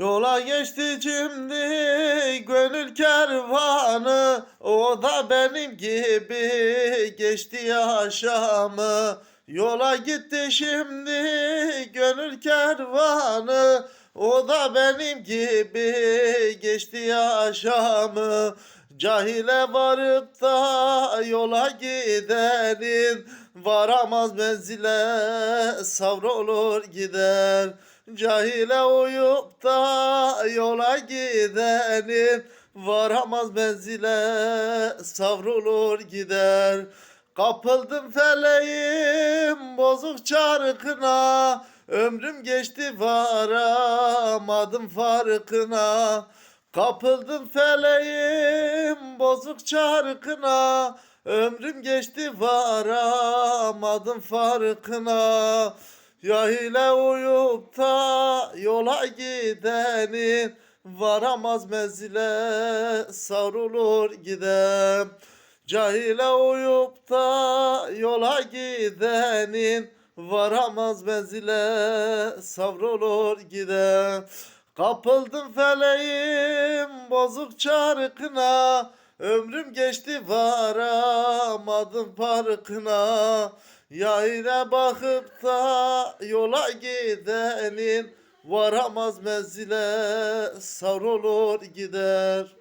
Yola geçti şimdi gönül kervanı O da benim gibi geçti yaşamı. Yola gitti şimdi gönül kervanı O da benim gibi geçti yaşamı. Cahile varıp da yola gidenin Varamaz menzile savrulur gider Cahile uyup da yola gidenin Varamaz menzile savrulur gider. Kapıldım feleğim bozuk çarkına Ömrüm geçti varamadım farkına. Kapıldım feleğim bozuk çarkına Ömrüm geçti varamadım farkına Ya ile uyup da yola gidenin Varamaz menzile savrulur gider Cahile uyup da yola gidenin Varamaz menzile savrulur gider Kapıldım feleğim bozuk çarkına Ömrüm geçti varamadım farkına Yayına bakıp da yola gidenin Varamaz menzile savrulur gider